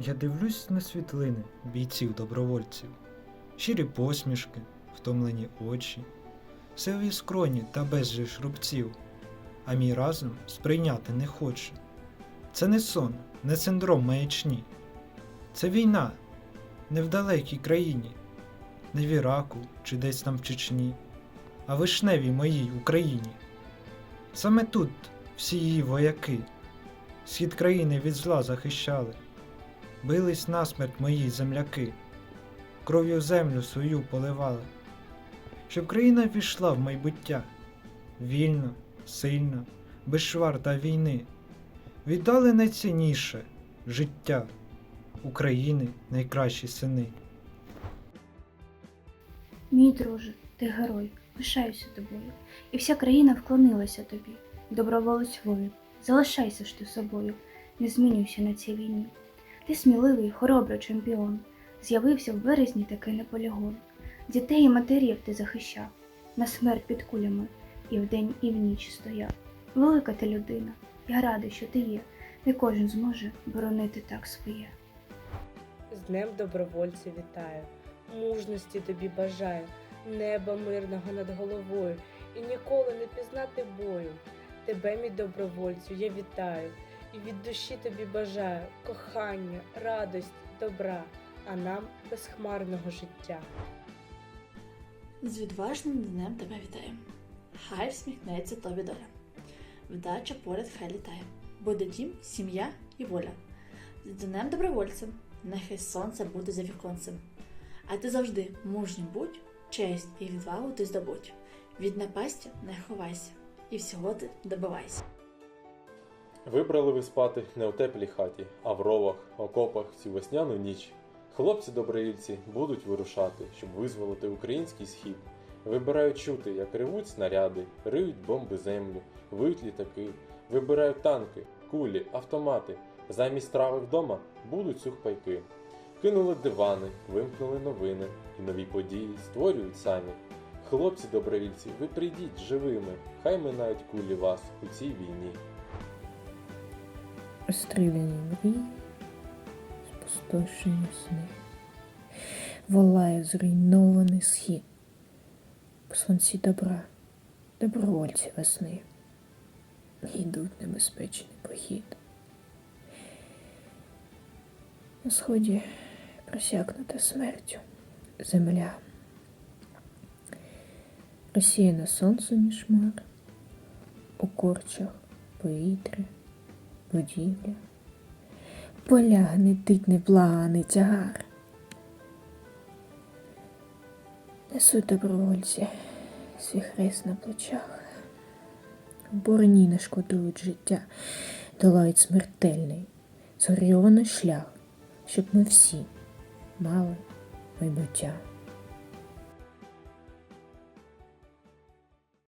Я дивлюсь на світлини бійців-добровольців, щирі посмішки, втомлені очі, сиві скроні та безліч рубців, а мій разум сприйняти не хоче. Це не сон, не синдром маячні. Це війна не в далекій країні, не в Іраку чи десь там в Чечні, а вишневій моїй Україні. Саме тут всі її вояки, схід країни від зла захищали, бились насмерть мої земляки, кров'ю землю свою поливали, щоб країна війшла в майбуття, вільна, сильна, без швар та війни, віддали найцінніше життя України найкращі сини. Мій друже, ти герой, пишаюся тобою, і вся країна вклонилася тобі. Доброволець воїн, залишайся ж ти собою, не змінюйся на цій війні. Ти сміливий, хоробрий чемпіон. З'явився в березні такий на полігон. Дітей і матерів ти захищав, на смерть під кулями, і вдень, і в ніч стояв. Велика ти людина, я радий, що ти є. Не кожен зможе боронити так своє. З Днем добровольця вітаю, мужності тобі бажаю, неба мирного над головою і ніколи не пізнати бою. Тебе, мій добровольцю, я вітаю і від душі тобі бажаю кохання, радость, добра, а нам безхмарного життя. З відважним днем тебе вітаю. Хай всміхнеться тобі доля. Вдача поряд хай літає. Буде дім, сім'я і воля. З днем добровольцем, нехай сонце буде за віконцем. А ти завжди мужнім будь, честь і відвагу ти здобудь. Від напасті не ховайся, і всього ти добивайся. Вибрали ви спати не у теплій хаті, а в ровах, окопах цю весняну ніч. Хлопці добровільці будуть вирушати, щоб визволити український схід. Вибирають чути, як ревуть снаряди, риють бомби землю, виють літаки, вибирають танки, кулі, автомати. Замість трави вдома будуть сухпайки. Кинули дивани, вимкнули новини, і нові події створюють самі. Хлопці добровільці, ви прийдіть живими, хай минають кулі вас у цій війні. Розстріляні мрії, спустошені сни. Волає зруйнований схід. Сонці добра, добровольці весни. Йдуть небезпечний похід. На сході просякнута смертю земля. Розсіяна сонце між у корчах повітря будівля, поля гнетить невблаганий тягар. Несуть добровольці свій хрест на плечах, в бороні не шкодують життя, долають смертельний, згорьований шлях, щоб ми всі мали майбуття.